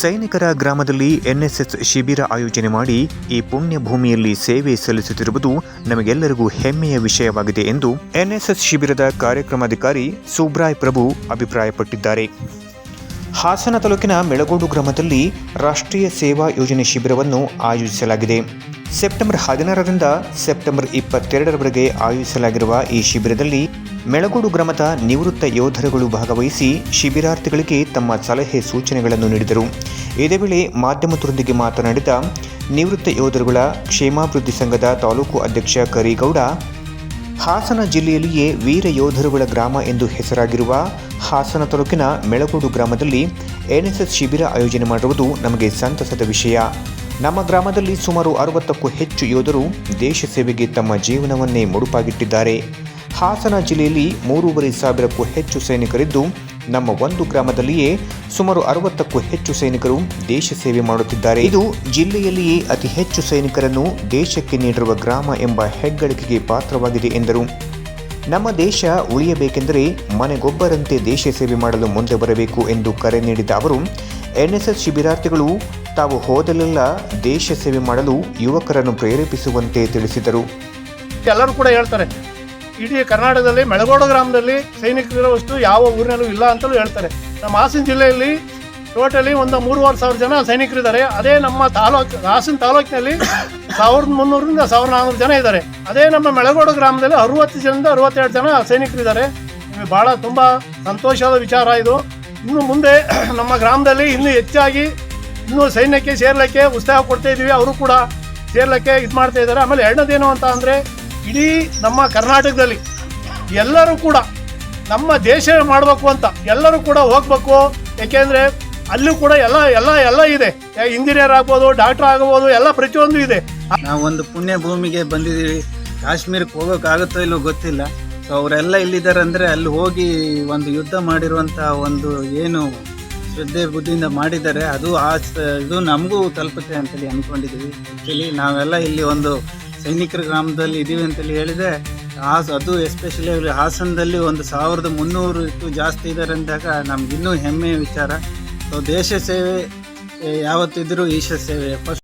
ಸೈನಿಕರ ಗ್ರಾಮದಲ್ಲಿ ಎನ್ಎಸ್ಎಸ್ ಶಿಬಿರ ಆಯೋಜನೆ ಮಾಡಿ ಈ ಪುಣ್ಯ ಭೂಮಿಯಲ್ಲಿ ಸೇವೆ ಸಲ್ಲಿಸುತ್ತಿರುವುದು ನಮಗೆಲ್ಲರಿಗೂ ಹೆಮ್ಮೆಯ ವಿಷಯವಾಗಿದೆ ಎಂದು ಎನ್ಎಸ್ಎಸ್ ಶಿಬಿರದ ಕಾರ್ಯಕ್ರಮಾಧಿಕಾರಿ ಸುಬ್ರಾಯ್ ಪ್ರಭು ಅಭಿಪ್ರಾಯಪಟ್ಟಿದ್ದಾರೆ. ಹಾಸನ ತಾಲೂಕಿನ ಮೆಳಗೋಡು ಗ್ರಾಮದಲ್ಲಿ ರಾಷ್ಟ್ರೀಯ ಸೇವಾ ಯೋಜನೆ ಶಿಬಿರವನ್ನು ಆಯೋಜಿಸಲಾಗಿದೆ. ಸೆಪ್ಟೆಂಬರ್ ಹದಿನಾರರಿಂದ ಸೆಪ್ಟೆಂಬರ್ ಇಪ್ಪತ್ತೆರಡರವರೆಗೆ ಆಯೋಜಿಸಲಾಗಿರುವ ಈ ಶಿಬಿರದಲ್ಲಿ ಮೆಳಗೋಡು ಗ್ರಾಮದ ನಿವೃತ್ತ ಯೋಧರುಗಳು ಭಾಗವಹಿಸಿ ಶಿಬಿರಾರ್ಥಿಗಳಿಗೆ ತಮ್ಮ ಸಲಹೆ ಸೂಚನೆಗಳನ್ನು ನೀಡಿದರು. ಇದೇ ವೇಳೆ ಮಾಧ್ಯಮದೊಂದಿಗೆ ಮಾತನಾಡಿದ ನಿವೃತ್ತ ಯೋಧರುಗಳ ಕ್ಷೇಮಾಭಿವೃದ್ಧಿ ಸಂಘದ ತಾಲೂಕು ಅಧ್ಯಕ್ಷ ಕರೀಗೌಡ, ಹಾಸನ ಜಿಲ್ಲೆಯಲ್ಲಿಯೇ ವೀರ ಯೋಧರುಗಳ ಗ್ರಾಮ ಎಂದು ಹೆಸರಾಗಿರುವ ಹಾಸನ ತಾಲೂಕಿನ ಮೆಳಗೋಡು ಗ್ರಾಮದಲ್ಲಿ ಎನ್ಎಸ್ಎಸ್ ಶಿಬಿರ ಆಯೋಜನೆ ಮಾಡಿರುವುದು ನಮಗೆ ಸಂತಸದ ವಿಷಯ. ನಮ್ಮ ಗ್ರಾಮದಲ್ಲಿ ಸುಮಾರು ಅರವತ್ತಕ್ಕೂ ಹೆಚ್ಚು ಯೋಧರು ದೇಶ ಸೇವೆಗೆ ತಮ್ಮ ಜೀವನವನ್ನೇ ಮುಡುಪಾಗಿಟ್ಟಿದ್ದಾರೆ. ಹಾಸನ ಜಿಲ್ಲೆಯಲ್ಲಿ ಮೂರುವರೆ ಸಾವಿರಕ್ಕೂ ಹೆಚ್ಚು ಸೈನಿಕರಿದ್ದು, ನಮ್ಮ ಒಂದು ಗ್ರಾಮದಲ್ಲಿಯೇ ಸುಮಾರು ಅರವತ್ತಕ್ಕೂ ಹೆಚ್ಚು ಸೈನಿಕರು ದೇಶ ಸೇವೆ ಮಾಡುತ್ತಿದ್ದಾರೆ. ಇದು ಜಿಲ್ಲೆಯಲ್ಲಿಯೇ ಅತಿ ಹೆಚ್ಚು ಸೈನಿಕರನ್ನು ದೇಶಕ್ಕೆ ನೀಡಿರುವ ಗ್ರಾಮ ಎಂಬ ಹೆಗ್ಗಳಿಕೆಗೆ ಪಾತ್ರವಾಗಿದೆ ಎಂದರು. ನಮ್ಮ ದೇಶ ಉಳಿಯಬೇಕೆಂದರೆ ಮನೆಗೊಬ್ಬರಂತೆ ದೇಶ ಸೇವೆ ಮಾಡಲು ಮುಂದೆ ಬರಬೇಕು ಎಂದು ಕರೆ ನೀಡಿದ ಅವರು, ಎನ್ಎಸ್ಎಸ್ ಶಿಬಿರಾರ್ಥಿಗಳು ತಾವು ಹೋದಲ್ಲೆಲ್ಲ ದೇಶ ಸೇವೆ ಮಾಡಲು ಯುವಕರನ್ನು ಪ್ರೇರೇಪಿಸುವಂತೆ ತಿಳಿಸಿದರು. ಎಲ್ಲರೂ ಕೂಡ ಹೇಳ್ತಾರೆ, ಇಡೀ ಕರ್ನಾಟಕದಲ್ಲಿ, ಮೆಳಗೋಡ ಗ್ರಾಮದಲ್ಲಿ ಸೈನಿಕರಿರುವಷ್ಟು ಯಾವ ಊರಿನಲ್ಲೂ ಇಲ್ಲ ಅಂತಲೂ ಹೇಳ್ತಾರೆ. ನಮ್ಮ ಹಾಸನ ಜಿಲ್ಲೆಯಲ್ಲಿ ಟೋಟಲಿ ಒಂದು ಮೂರುವರೆ ಸಾವಿರ ಜನ ಸೈನಿಕರಿದ್ದಾರೆ. ಅದೇ ನಮ್ಮ ತಾಲೂಕು, ಹಾಸನ ತಾಲೂಕಿನಲ್ಲಿ ಸಾವಿರದ ಮುನ್ನೂರರಿಂದ ಸಾವಿರದ ನಾನ್ನೂರು ಜನ ಇದ್ದಾರೆ. ಅದೇ ನಮ್ಮ ಮೆಳಗೋಡ ಗ್ರಾಮದಲ್ಲಿ ಅರುವತ್ತು ಜನದಿಂದ ಅರುವತ್ತೆರಡು ಜನ ಸೈನಿಕರಿದ್ದಾರೆ. ಭಾಳ ತುಂಬ ಸಂತೋಷದ ವಿಚಾರ ಇದು. ಇನ್ನು ಮುಂದೆ ನಮ್ಮ ಗ್ರಾಮದಲ್ಲಿ ಇನ್ನೂ ಹೆಚ್ಚಾಗಿ ಇನ್ನೂ ಸೈನ್ಯಕ್ಕೆ, ಸೇರ್ಲಿಕ್ಕೆ ಉತ್ಸಾಹ ಕೊಡ್ತಾ ಇದ್ದೀವಿ, ಅವರು ಕೂಡ ಸೇರ್ಲಿಕ್ಕೆ ಇದು ಮಾಡ್ತಾ ಇದ್ದಾರೆ. ಆಮೇಲೆ ಎರಡನೇದೇನು ಅಂತ ಅಂದರೆ, ಇಡೀ ನಮ್ಮ ಕರ್ನಾಟಕದಲ್ಲಿ ಎಲ್ಲರೂ ಕೂಡ ನಮ್ಮ ದೇಶ ಮಾಡಬೇಕು ಅಂತ ಎಲ್ಲರೂ ಕೂಡ ಹೋಗ್ಬೇಕು. ಯಾಕೆಂದರೆ ಅಲ್ಲೂ ಕೂಡ ಎಲ್ಲ ಎಲ್ಲ ಎಲ್ಲ ಇದೆ. ಇಂಜಿನಿಯರ್ ಆಗ್ಬೋದು, ಡಾಕ್ಟರ್ ಆಗ್ಬೋದು, ಎಲ್ಲ ಪ್ರತಿಯೊಂದು ಇದೆ. ನಾವು ಒಂದು ಪುಣ್ಯ ಭೂಮಿಗೆ ಬಂದಿದ್ದೀವಿ. ಕಾಶ್ಮೀರಕ್ಕೆ ಹೋಗೋಕ್ಕಾಗುತ್ತೋ ಇಲ್ಲೋ ಗೊತ್ತಿಲ್ಲ. ಸೊ ಅವರೆಲ್ಲ ಇಲ್ಲಿದ್ದಾರೆ ಅಂದರೆ ಅಲ್ಲಿ ಹೋಗಿ ಒಂದು ಯುದ್ಧ ಮಾಡಿರುವಂಥ ಒಂದು ಏನು ಶ್ರದ್ಧೆ ಬುದ್ಧಿಯಿಂದ ಮಾಡಿದ್ದಾರೆ. ಅದು ಆ ಇದು ನಮಗೂ ತಲುಪುತ್ತೆ ಅಂತೇಳಿ ಅಂದ್ಕೊಂಡಿದ್ದೀವಿ ಆ್ಯಕ್ಚುಲಿ ನಾವೆಲ್ಲ ಇಲ್ಲಿ ಒಂದು ಸೈನಿಕರ ಗ್ರಾಮದಲ್ಲಿ ಇದ್ದೀವಿ ಅಂತೇಳಿ ಹೇಳಿದೆ ಆ ಅದು ಎಸ್ಪೆಷಲಿ ಹಾಸನದಲ್ಲಿ ಒಂದು ಸಾವಿರದ ಮುನ್ನೂರು ಇಟ್ಟು ಜಾಸ್ತಿ ಇದ್ದಾರೆ ಅಂದಾಗ ನಮ್ಗೆ ಇನ್ನೂ ಹೆಮ್ಮೆಯ ವಿಚಾರ. ಸೊ ದೇಶ ಸೇವೆ ಏ, ಯಾವತ್ತಿದ್ರೂ ಈಶ ಸೇವೆ ಫಸ್ಟ್